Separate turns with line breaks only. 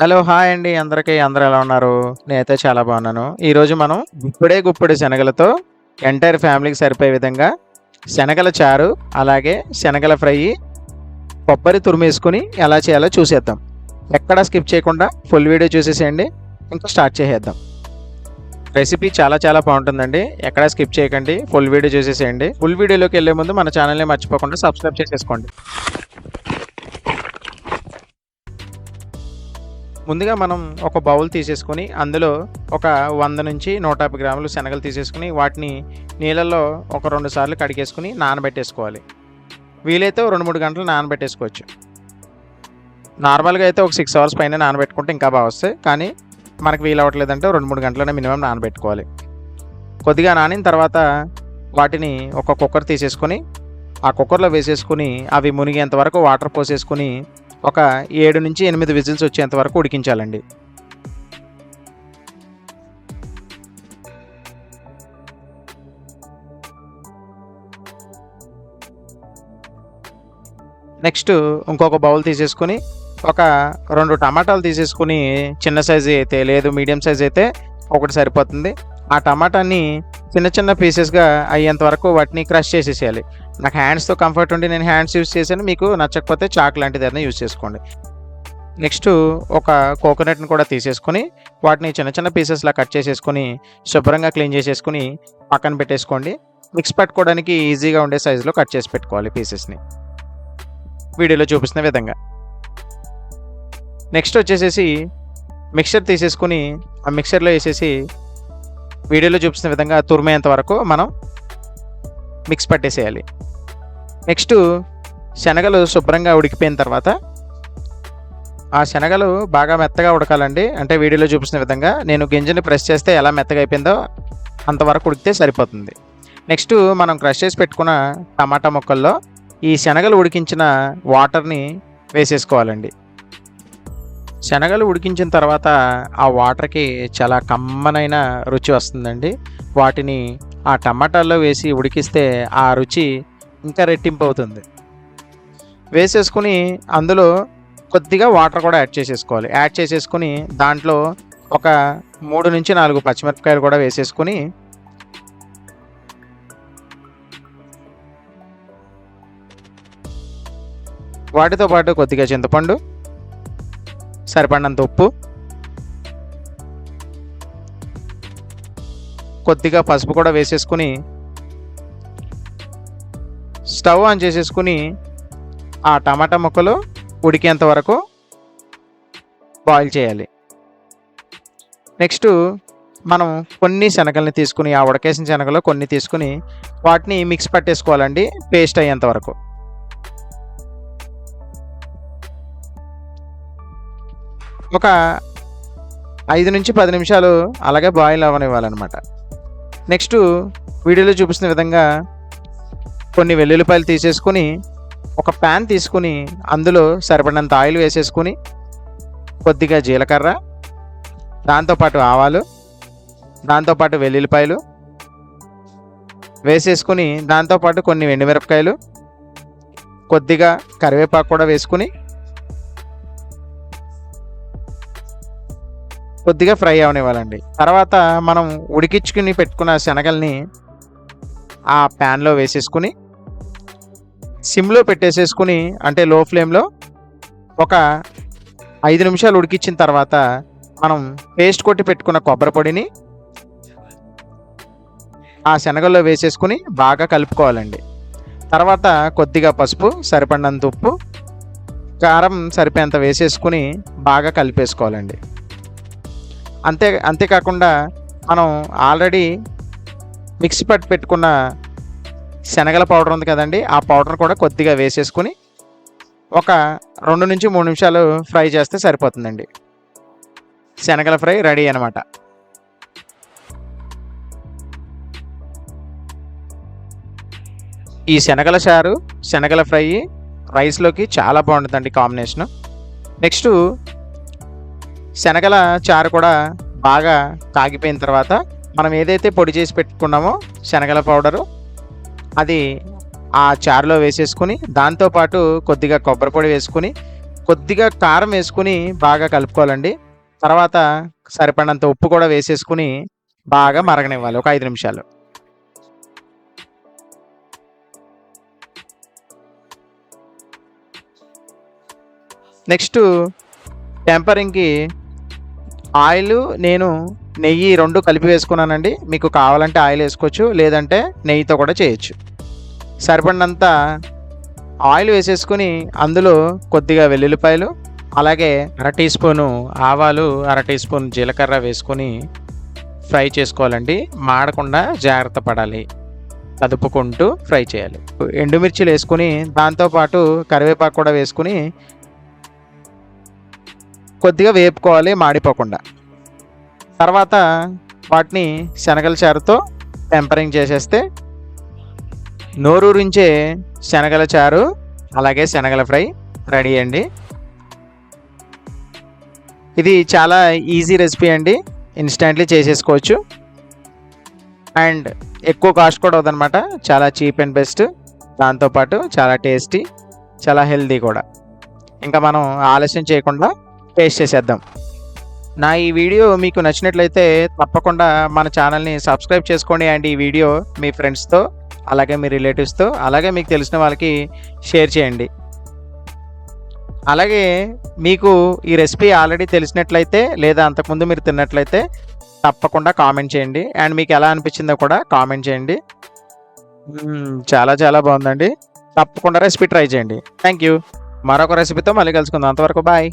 Hello hi అండి. అందరికీ అందరు ఎలా ఉన్నారు? నేనైతే చాలా బాగున్నాను. ఈరోజు మనం గుప్పుడే గుప్పుడు శనగలతో ఎంటైర్ ఫ్యామిలీకి సరిపోయే విధంగా శనగల చారు అలాగే శనగల ఫ్రై కొబ్బరి తురిమేసుకుని ఎలా చేయాలో చూసేద్దాం. ఎక్కడా స్కిప్ చేయకుండా ఫుల్ వీడియో చూసేసేయండి. ఇంకా స్టార్ట్ చేసేద్దాం. రెసిపీ చాలా చాలా బాగుంటుందండి. ఎక్కడ స్కిప్ చేయకండి. ఫుల్ వీడియో చూసేసేయండి. ఫుల్ వీడియోలోకి వెళ్ళే ముందు మన ఛానల్ని మర్చిపోకుండా సబ్స్క్రైబ్ చేసేసుకోండి. ముందుగా మనం ఒక బౌల్ తీసేసుకొని అందులో ఒక వంద నుంచి నూట యాభై గ్రాములు శనగలు తీసేసుకుని వాటిని నీళ్ళల్లో ఒక రెండు సార్లు కడిగేసుకుని నానబెట్టేసుకోవాలి. వీలైతే రెండు మూడు గంటలు నానబెట్టేసుకోవచ్చు. నార్మల్గా అయితే ఒక సిక్స్ అవర్స్ పైన నానబెట్టుకుంటే ఇంకా బాగా వస్తాయి. కానీ మనకు వీలు అవ్వట్లేదంటే రెండు మూడు గంటలనే మినిమం నానబెట్టుకోవాలి. కొద్దిగా నానిన తర్వాత వాటిని ఒక కుక్కర్ తీసేసుకొని ఆ కుక్కర్లో వేసేసుకుని అవి మునిగేంత వరకు వాటర్ పోసేసుకుని ఒక ఏడు నుంచి ఎనిమిది విజిల్స్ వచ్చేంత వరకు ఉడికించాలండి. నెక్స్ట్ ఇంకొక బౌల్ తీసేసుకొని ఒక రెండు టమాటాలు తీసేసుకుని చిన్న సైజు అయితే లేదు మీడియం సైజ్ అయితే ఒకటి సరిపోతుంది. ఆ టమాటాని చిన్న చిన్న పీసెస్గా అయ్యేంత వరకు వాటిని క్రష్ చేసేసేయాలి. నాకు హ్యాండ్స్తో కంఫర్ట్ ఉండి నేను హ్యాండ్స్ యూస్ చేశాను. మీకు నచ్చకపోతే చాక్ లాంటిది ఏదైనా యూస్ చేసుకోండి. నెక్స్ట్ ఒక కోకోనట్ని కూడా తీసేసుకొని వాటిని చిన్న చిన్న పీసెస్లా కట్ చేసేసుకొని శుభ్రంగా క్లీన్ చేసేసుకొని పక్కన పెట్టేసుకోండి. మిక్స్ పెట్టుకోవడానికి ఈజీగా ఉండే సైజులో కట్ చేసి పెట్టుకోవాలి పీసెస్ని వీడియోలో చూపిస్తున్న విధంగా. నెక్స్ట్ వచ్చేసేసి మిక్సర్ తీసేసుకుని ఆ మిక్సర్లో వేసేసి వీడియోలో చూపిస్తున్న విధంగా తురిమేంత వరకు మనం మిక్స్ పట్టేసేయాలి. నెక్స్ట్ శనగలు శుభ్రంగా ఉడికిపోయిన తర్వాత ఆ శనగలు బాగా మెత్తగా ఉడకాలండి. అంటే వీడియోలో చూపిస్తున్న విధంగా నేను గింజని ప్రెస్ చేస్తే ఎలా మెత్తగా అయిపోయిందో అంతవరకు ఉడికితే సరిపోతుంది. నెక్స్ట్ మనం క్రష్ చేసి పెట్టుకున్న టమాటా ముక్కల్లో ఈ శనగలు ఉడికించిన వాటర్ని వేసేసుకోవాలండి. శనగలు ఉడికించిన తర్వాత ఆ వాటర్కి చాలా కమ్మనైన రుచి వస్తుందండి. వాటిని ఆ టమాటాల్లో వేసి ఉడికిస్తే ఆ రుచి ఇంకా రెట్టింపు అవుతుంది వేసేసుకుని అందులో కొద్దిగా వాటర్ కూడా యాడ్ చేసేసుకోవాలి. యాడ్ చేసేసుకుని దాంట్లో ఒక మూడు నుంచి నాలుగు పచ్చిమిరపకాయలు కూడా వేసేసుకుని వాటితో పాటు కొద్దిగా చింతపండు సరిపడినంత ఉప్పు కొద్దిగా పసుపు కూడా వేసేసుకుని స్టవ్ ఆన్ చేసేసుకుని ఆ టమాటా ముక్కలు ఉడికేంత వరకు బాయిల్ చేయాలి. నెక్స్ట్ మనం కొన్ని శనగల్ని తీసుకుని ఆ ఉడకేసిన శనగలు కొన్ని తీసుకుని వాటిని మిక్స్ పట్టేసుకోవాలండి పేస్ట్ అయ్యేంత వరకు. ఒక ఐదు నుంచి పది నిమిషాలు అలాగే బాయిల్ అవ్వనివ్వాలన్నమాట. నెక్స్ట్ వీడియోలో చూపిస్తున్న విధంగా కొన్ని వెల్లుల్లిపాయలు తీసేసుకొని ఒక ప్యాన్ తీసుకుని అందులో సరిపడినంత ఆయిల్ వేసేసుకుని కొద్దిగా జీలకర్ర దాంతోపాటు ఆవాలు దాంతోపాటు వెల్లుల్లిపాయలు వేసేసుకుని దాంతోపాటు కొన్ని ఎండుమిరపకాయలు కొద్దిగా కరివేపాకు కూడా వేసుకుని కొద్దిగా ఫ్రై అవనివ్వాలండి. తర్వాత మనం ఉడికించుకుని పెట్టుకున్న శనగల్ని ఆ ప్యాన్లో వేసేసుకుని సిమ్లో పెట్టేసేసుకుని అంటే లో ఫ్లేమ్లో ఒక ఐదు నిమిషాలు ఉడికించిన తర్వాత మనం పేస్ట్ కొట్టి పెట్టుకున్న కొబ్బరి పొడిని ఆ శనగల్లో వేసేసుకుని బాగా కలుపుకోవాలండి. తర్వాత కొద్దిగా పసుపు సరిపడినంత ఉప్పు కారం సరిపోయేంత వేసేసుకుని బాగా కలిపేసుకోవాలండి. అంతే అంతేకాకుండా మనం ఆల్రెడీ మిక్సీ పట్టి పెట్టుకున్న శనగల పౌడర్ ఉంది కదండి ఆ పౌడర్ కూడా కొద్దిగా వేసేసుకుని ఒక రెండు నుంచి మూడు నిమిషాలు ఫ్రై చేస్తే సరిపోతుందండి. శనగల ఫ్రై రెడీ అనమాట ఈ శనగల చారు శనగల ఫ్రై రైస్లోకి చాలా బాగుంటుందండి కాంబినేషను. నెక్స్ట్ శనగల చారు కూడా బాగా కాగిపోయిన తర్వాత మనం ఏదైతే పొడి చేసి పెట్టుకున్నామో శనగల పౌడరు అది ఆ చారులో వేసేసుకుని దాంతోపాటు కొద్దిగా కొబ్బరి పొడి వేసుకుని కొద్దిగా కారం వేసుకుని బాగా కలుపుకోవాలండి. తర్వాత సరిపడినంత ఉప్పు కూడా వేసేసుకుని బాగా మరగనివ్వాలి ఒక ఐదు నిమిషాలు. నెక్స్ట్ టెంపరింగ్కి ఆయిల్ నేను నెయ్యి రెండు కలిపి వేసుకున్నానండి. మీకు కావాలంటే ఆయిల్ వేసుకోవచ్చు లేదంటే నెయ్యితో కూడా చేయొచ్చు. సరిపడినంత ఆయిల్ వేసేసుకుని అందులో కొద్దిగా వెల్లుల్లిపాయలు అలాగే అర టీ స్పూను ఆవాలు అర టీ స్పూన్ జీలకర్ర వేసుకొని ఫ్రై చేసుకోవాలండి. మాడకుండా జాగ్రత్త పడాలి. కదుపుకుంటూ ఫ్రై చేయాలి. ఎండుమిర్చిలు వేసుకుని దాంతోపాటు కరివేపాకు కూడా వేసుకుని కొద్దిగా వేపుకోవాలి మాడిపోకుండా. తర్వాత వాటిని శనగల చారుతో టెంపరింగ్ చేసేస్తే నోరూరించే శనగల చారు అలాగే శనగల ఫ్రై రెడీ అండి. ఇది చాలా ఈజీ రెసిపీ అండి. ఇన్స్టెంట్లీ చేసేసుకోవచ్చు. అండ్ ఎక్కువ కాస్ట్ కూడా అవుదన్నమాట చాలా చీప్ అండ్ బెస్ట్. దాంతోపాటు చాలా టేస్టీ చాలా హెల్దీ కూడా. ఇంకా మనం ఆలస్యం చేయకుండా పేస్ట్ చేసేద్దాం. నా ఈ వీడియో మీకు నచ్చినట్లయితే తప్పకుండా మన ఛానల్ని సబ్స్క్రైబ్ చేసుకోండి అండ్ ఈ వీడియో మీ ఫ్రెండ్స్తో అలాగే మీ రిలేటివ్స్తో అలాగే మీకు తెలిసిన వాళ్ళకి షేర్ చేయండి. అలాగే మీకు ఈ రెసిపీ ఆల్రెడీ తెలిసినట్లయితే లేదా అంతకుముందు మీరు తిన్నట్లయితే తప్పకుండా కామెంట్ చేయండి. అండ్ మీకు ఎలా అనిపించిందో కూడా కామెంట్ చేయండి. చాలా చాలా బాగుందండి. తప్పకుండా రెసిపీ ట్రై చేయండి. Thank you. మరొక రెసిపీతో మళ్ళీ కలుసుకుందాం. అంతవరకు బాయ్.